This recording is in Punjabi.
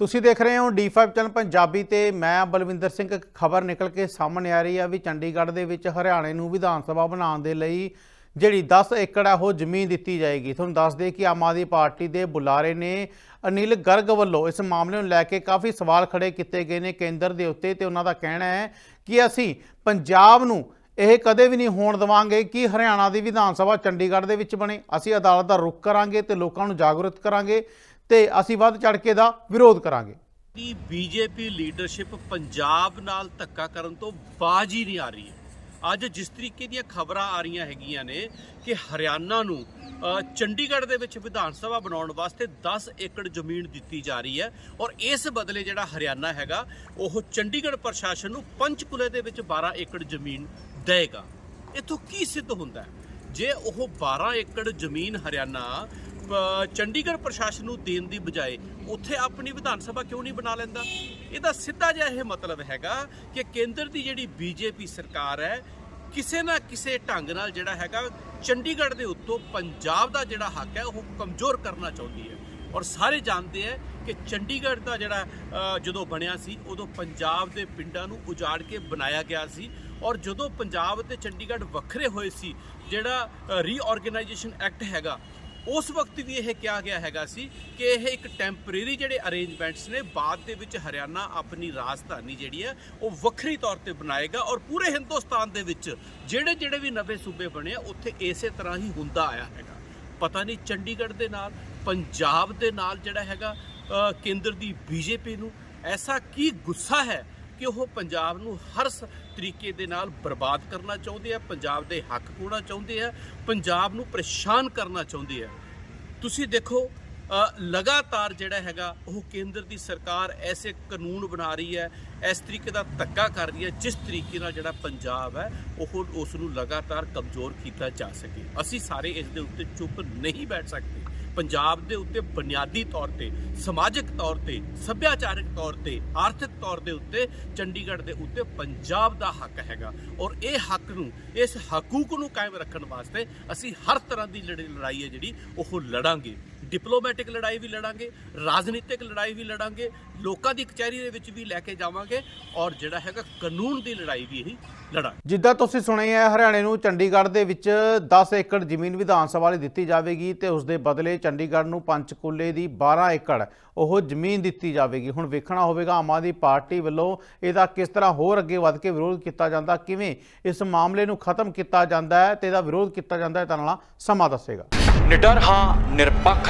ਤੁਸੀਂ ਦੇਖ ਰਹੇ ਹੋ D5 ਚੈਨਲ ਪੰਜਾਬੀ ਤੇ ਮੈਂ ਬਲਵਿੰਦਰ ਸਿੰਘ, ਇੱਕ ਖਬਰ ਨਿਕਲ ਕੇ ਸਾਹਮਣੇ ਆ ਰਹੀ ਆ ਵੀ ਚੰਡੀਗੜ੍ਹ ਦੇ ਵਿੱਚ ਹਰਿਆਣੇ ਨੂੰ ਵਿਧਾਨ ਸਭਾ ਬਣਾਉਣ ਦੇ ਲਈ ਜਿਹੜੀ 10 ਏਕੜ ਆ, ਉਹ ਜ਼ਮੀਨ ਦਿੱਤੀ ਜਾਏਗੀ। ਤੁਹਾਨੂੰ ਦੱਸ ਦੇ ਕਿ ਆਮ ਆਦਮੀ ਪਾਰਟੀ ਦੇ ਬੁਲਾਰੇ ਨੇ ਅਨਿਲ ਗਰਗ ਵੱਲੋਂ ਇਸ ਮਾਮਲੇ ਨੂੰ ਲੈ ਕੇ ਕਾਫੀ ਸਵਾਲ ਖੜੇ ਕੀਤੇ ਗਏ ਨੇ ਕੇਂਦਰ ਦੇ ਉੱਤੇ ਤੇ ਉਹਨਾਂ ਦਾ ਕਹਿਣਾ ਹੈ ਕਿ ਅਸੀਂ ਪੰਜਾਬ ਨੂੰ ਇਹ ਕਦੇ ਵੀ ਨਹੀਂ ਹੋਣ ਦੇਵਾਂਗੇ ਕਿ ਹਰਿਆਣਾ ਦੀ ਵਿਧਾਨ ਸਭਾ ਚੰਡੀਗੜ੍ਹ ਦੇ ਵਿੱਚ ਬਣੇ। ਅਸੀਂ ਅਦਾਲਤ ਦਾ ਰੁਖ ਕਰਾਂਗੇ ਤੇ ਲੋਕਾਂ ਨੂੰ ਜਾਗਰੂਕ ਕਰਾਂਗੇ। ਤੇ ਅਸੀਂ ਵੱਧ ਚੜ ਕੇ ਦਾ ਵਿਰੋਧ ਕਰਾਂਗੇ। ਦੀ ਬੀਜੇਪੀ ਲੀਡਰਸ਼ਿਪ ਪੰਜਾਬ ਨਾਲ ਧੱਕਾ ਕਰਨ ਤੋਂ ਬਾਜ ਹੀ ਨਹੀਂ ਆ ਰਹੀ ਹੈ। ਅੱਜ ਜਿਸ ਤਰੀਕੇ ਦੀਆਂ ਖਬਰਾਂ ਆ ਰਹੀਆਂ ਹੈਗੀਆਂ ਨੇ ਕਿ ਹਰਿਆਣਾ ਨੂੰ ਚੰਡੀਗੜ੍ਹ ਦੇ ਵਿੱਚ ਵਿਧਾਨ ਸਭਾ ਬਣਾਉਣ ਵਾਸਤੇ 10 ਏਕੜ ਜ਼ਮੀਨ ਦਿੱਤੀ ਜਾ ਰਹੀ ਹੈ ਔਰ ਇਸ ਬਦਲੇ ਜਿਹੜਾ ਹਰਿਆਣਾ ਹੈਗਾ, ਉਹ ਚੰਡੀਗੜ੍ਹ ਪ੍ਰਸ਼ਾਸਨ ਨੂੰ ਪੰਚਕੁਲੇ ਦੇ ਵਿੱਚ 12 ਏਕੜ ਜ਼ਮੀਨ ਦੇਗਾ ਇਥੋਂ ਕੀ ਸਿੱਧ ਹੁੰਦਾ ਹੈ? ਜੇ ਉਹ 12 ਏਕੜ ਜ਼ਮੀਨ ਹਰਿਆਣਾ ਚੰਡੀਗੜ੍ਹ ਪ੍ਰਸ਼ਾਸਨ ਨੂੰ ਦੇਣ ਦੀ ਬਜਾਏ ਉੱਥੇ ਆਪਣੀ ਵਿਧਾਨ ਸਭਾ ਕਿਉਂ ਨਹੀਂ ਬਣਾ ਲੈਂਦਾ? ਇਹਦਾ ਸਿੱਧਾ ਜਿਹਾ ਇਹ ਮਤਲਬ ਹੈਗਾ ਕਿ ਕੇਂਦਰ ਦੀ ਜਿਹੜੀ ਬੀਜੇਪੀ ਸਰਕਾਰ ਹੈ, ਕਿਸੇ ਨਾ ਕਿਸੇ ਢੰਗ ਨਾਲ ਜਿਹੜਾ ਹੈਗਾ, ਚੰਡੀਗੜ੍ਹ ਦੇ ਉੱਤੋਂ ਪੰਜਾਬ ਦਾ ਜਿਹੜਾ ਹੱਕ ਹੈ, ਉਹ ਕਮਜ਼ੋਰ ਕਰਨਾ ਚਾਹੁੰਦੀ ਹੈ। ਔਰ ਸਾਰੇ ਜਾਣਦੇ ਹੈ ਕਿ ਚੰਡੀਗੜ੍ਹ ਦਾ ਜਿਹੜਾ ਜਦੋਂ ਬਣਿਆ ਸੀ, ਉਦੋਂ ਪੰਜਾਬ ਦੇ ਪਿੰਡਾਂ ਨੂੰ ਉਜਾੜ ਕੇ ਬਣਾਇਆ ਗਿਆ ਸੀ। ਔਰ ਜਦੋਂ ਪੰਜਾਬ ਤੇ ਚੰਡੀਗੜ੍ਹ ਵੱਖਰੇ ਹੋਏ ਸੀ, ਜਿਹੜਾ ਰੀਆਰਗੇਨਾਈਜੇਸ਼ਨ ਐਕਟ ਹੈਗਾ ਉਸ ਵਕਤ ਵੀ ਇਹ ਕਿਹਾ ਗਿਆ ਹੈਗਾ ਸੀ ਕਿ ਇਹ ਇੱਕ ਟੈਂਪਰੇਰੀ ਜਿਹੜੇ ਅਰੇਂਜਮੈਂਟਸ ਨੇ, ਬਾਅਦ ਦੇ ਵਿੱਚ ਹਰਿਆਣਾ ਆਪਣੀ ਰਾਜਧਾਨੀ ਜਿਹੜੀ ਹੈ, ਉਹ ਵੱਖਰੀ ਤੌਰ ਤੇ ਬਣਾਏਗਾ ਔਰ ਪੂਰੇ ਹਿੰਦੁਸਤਾਨ ਦੇ ਵਿੱਚ ਜਿਹੜੇ ਜਿਹੜੇ ਵੀ ਨਵੇਂ ਸੂਬੇ ਬਣੇ ਆ, ਉੱਥੇ ਇਸੇ ਤਰ੍ਹਾਂ ਹੀ ਹੁੰਦਾ ਆਇਆ ਹੈਗਾ। ਪਤਾ ਨਹੀਂ ਚੰਡੀਗੜ੍ਹ ਦੇ ਨਾਲ, ਪੰਜਾਬ ਦੇ ਨਾਲ ਜਿਹੜਾ ਹੈਗਾ ਕੇਂਦਰ ਦੀ ਬੀਜੇਪੀ ਨੂੰ ਐਸਾ ਕੀ ਗੁੱਸਾ ਹੈ ਕਿ ਉਹ ਪੰਜਾਬ ਨੂੰ ਹਰ ਸ- ਤਰੀਕੇ ਦੇ ਨਾਲ ਬਰਬਾਦ ਕਰਨਾ ਚਾਹੁੰਦੇ ਆ, ਪੰਜਾਬ ਦੇ ਹੱਕ ਖੋਣਾ ਚਾਹੁੰਦੇ ਆ, ਪੰਜਾਬ ਨੂੰ ਪਰੇਸ਼ਾਨ ਕਰਨਾ ਚਾਹੁੰਦੇ ਆ। ਤੁਸੀਂ ਦੇਖੋ ਲਗਾਤਾਰ ਜਿਹੜਾ ਹੈਗਾ, ਉਹ ਕੇਂਦਰ ਦੀ ਸਰਕਾਰ ਐਸੇ ਕਾਨੂੰਨ ਬਣਾ ਰਹੀ ਹੈ, ਇਸ ਤਰੀਕੇ ਦਾ ਧੱਕਾ ਕਰ ਰਹੀ ਹੈ, ਜਿਸ ਤਰੀਕੇ ਨਾਲ ਜਿਹੜਾ ਪੰਜਾਬ ਹੈ, ਉਹ ਉਸ ਨੂੰ ਲਗਾਤਾਰ ਕਮਜ਼ੋਰ ਕੀਤਾ ਜਾ ਸਕੇ। ਅਸੀਂ ਸਾਰੇ ਇਸ ਦੇ ਉੱਤੇ ਚੁੱਪ ਨਹੀਂ ਬੈਠ ਸਕਦੇ। ਪੰਜਾਬ ਦੇ ਉੱਤੇ ਬੁਨਿਆਦੀ ਤੌਰ ਤੇ, ਸਮਾਜਿਕ ਤੌਰ ਤੇ, ਸੱਭਿਆਚਾਰਕ ਤੌਰ ਤੇ, ਆਰਥਿਕ ਤੌਰ ਦੇ ਉੱਤੇ, ਚੰਡੀਗੜ੍ਹ ਦੇ ਉੱਤੇ ਪੰਜਾਬ ਦਾ ਹੱਕ ਹੈਗਾ। ਔਰ ਇਹ ਹੱਕ ਨੂੰ, ਇਸ ਹਕੂਕ ਨੂੰ ਕਾਇਮ ਰੱਖਣ ਵਾਸਤੇ ਅਸੀਂ ਹਰ ਤਰ੍ਹਾਂ ਦੀ ਲੜ- ਲੜਾਈ ਹੈ ਜਿਹੜੀ, ਉਹ ਲੜਾਂਗੇ। ਡਿਪਲੋਮੈਟਿਕ ਲੜਾਈ ਵੀ ਲੜਾਂਗੇ ਰਾਜਨੀਤਿਕ ਲੜਾਈ ਵੀ ਲੜਾਂਗੇ ਲੋਕਾਂ ਦੀ ਕਚਹਿਰੀ ਦੇ ਵਿੱਚ ਵੀ ਲੈ ਕੇ ਜਾਵਾਂਗੇ ਔਰ ਜਿਹੜਾ ਹੈਗਾ ਕਾਨੂੰਨ ਦੀ ਲੜਾਈ ਵੀ ਇਹੀ ਲੜਾਂਗੇ। ਜਿੱਦਾਂ ਤੁਸੀਂ ਸੁਣਿਆ ਹੈ ਹਰਿਆਣੇ ਨੂੰ ਚੰਡੀਗੜ੍ਹ ਦੇ ਵਿੱਚ 10 ਏਕੜ ਜ਼ਮੀਨ ਵਿਧਾਨ ਸਭਾ ਲਈ ਦਿੱਤੀ ਜਾਵੇਗੀ ਤੇ ਉਸ ਦੇ ਬਦਲੇ ਚੰਡੀਗੜ੍ਹ ਨੂੰ ਪੰਚਕੂਲੇ ਦੀ 12 ਏਕੜ ਉਹ ਜ਼ਮੀਨ ਦਿੱਤੀ ਜਾਵੇਗੀ। ਹੁਣ ਵੇਖਣਾ ਹੋਵੇਗਾ ਆਮ ਆਦਮੀ ਪਾਰਟੀ ਵੱਲੋਂ ਇਹਦਾ ਕਿਸ ਤਰ੍ਹਾਂ ਹੋਰ ਅੱਗੇ ਵੱਧ ਕੇ ਵਿਰੋਧ ਕੀਤਾ ਜਾਂਦਾ ਕਿਵੇਂ ਇਸ ਮਾਮਲੇ ਨੂੰ ਖਤਮ ਕੀਤਾ ਜਾਂਦਾ ਹੈ ਤੇ ਇਹਦਾ ਵਿਰੋਧ ਕੀਤਾ ਜਾਂਦਾ ਹੈ ਤਾਂ ਨਾਲ ਸਮਾਂ ਦੱਸੇਗਾ। ਨਿਡਰ ਹਾਂ ਨਿਰਪੱਖ